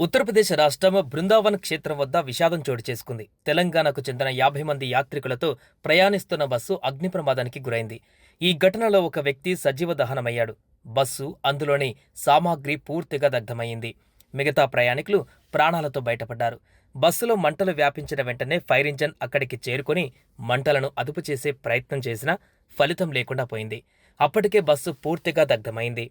ఉత్తరప్రదేశ్ రాష్ట్రం బృందావన్ క్షేత్రం వద్ద విషాదం చోటు చేసుకుంది. తెలంగాణకు చెందిన యాభై మంది యాత్రికులతో ప్రయాణిస్తున్న బస్సు అగ్ని ప్రమాదానికి గురైంది. ఈ ఘటనలో ఒక వ్యక్తి సజీవ దహనమయ్యాడు. బస్సు అందులోని సామాగ్రి పూర్తిగా దగ్ధమైంది మిగతా ప్రయాణికులు ప్రాణాలతో బయటపడ్డారు. బస్సులో మంటలు వ్యాపించిన వెంటనే ఫైర్ ఇంజన్ అక్కడికి చేరుకొని మంటలను అదుపు చేసే ప్రయత్నం చేసినా ఫలితం లేకుండా పోయింది. అప్పటికే బస్సు పూర్తిగా దగ్ధమైంది.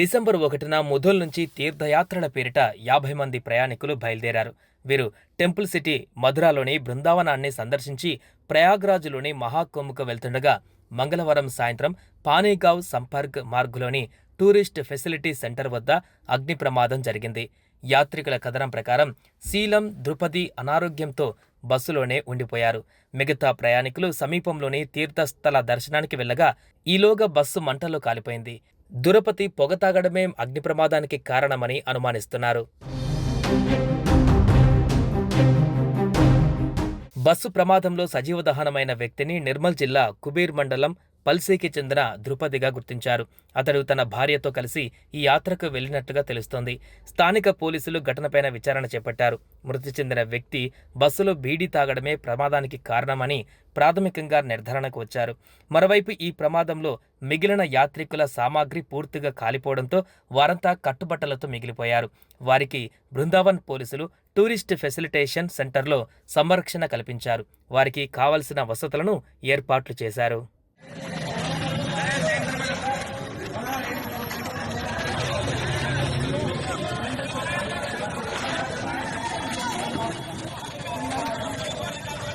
డిసెంబర్ ఒకటిన ముధోల్ నుంచి తీర్థయాత్రల పేరిట యాభై మంది ప్రయాణికులు బయలుదేరారు. వీరు టెంపుల్ సిటీ మధురాలోని బృందావనాన్ని సందర్శించి ప్రయాగ్రాజులోని మహాకుంభకు వెళ్తుండగా మంగళవారం సాయంత్రం పానీగావ్ సంపర్క్ మార్గులోని టూరిస్ట్ ఫెసిలిటీ సెంటర్ వద్ద అగ్ని ప్రమాదం జరిగింది. యాత్రికుల కథనం ప్రకారం శీలం ద్రుపది అనారోగ్యంతో బస్సులోనే ఉండిపోయారు. మిగతా ప్రయాణికులు సమీపంలోని తీర్థస్థల దర్శనానికి వెళ్ళగా ఈలోగా బస్సు మంటల్లో కాలిపోయింది. దురపతి పొగ తాగడమే అగ్ని ప్రమాదానికి కారణమని అనుమానిస్తున్నారు. బస్సు ప్రమాదంలో సజీవ దహనమైన వ్యక్తిని నిర్మల్ జిల్లా కుబీర్ మండలం పల్సీకి చెందిన ద్రుపదిగా గుర్తించారు. అతడు తన భార్యతో కలిసి ఈ యాత్రకు వెళ్ళినట్టుగా తెలుస్తోంది. స్థానిక పోలీసులు ఘటనపైన విచారణ చేపట్టారు. మృతి చెందిన వ్యక్తి బస్సులో బీడీ తాగడమే ప్రమాదానికి కారణమని ప్రాథమికంగా నిర్ధారణకు వచ్చారు. మరోవైపు ఈ ప్రమాదంలో మిగిలిన యాత్రికుల సామాగ్రి పూర్తిగా కాలిపోవడంతో వారంతా కట్టుబట్టలతో మిగిలిపోయారు. వారికి బృందావన్ పోలీసులు టూరిస్ట్ ఫెసిలిటేషన్ సెంటర్లో సంరక్షణ కల్పించారు. వారికి కావలసిన వసతులను ఏర్పాట్లు చేశారు.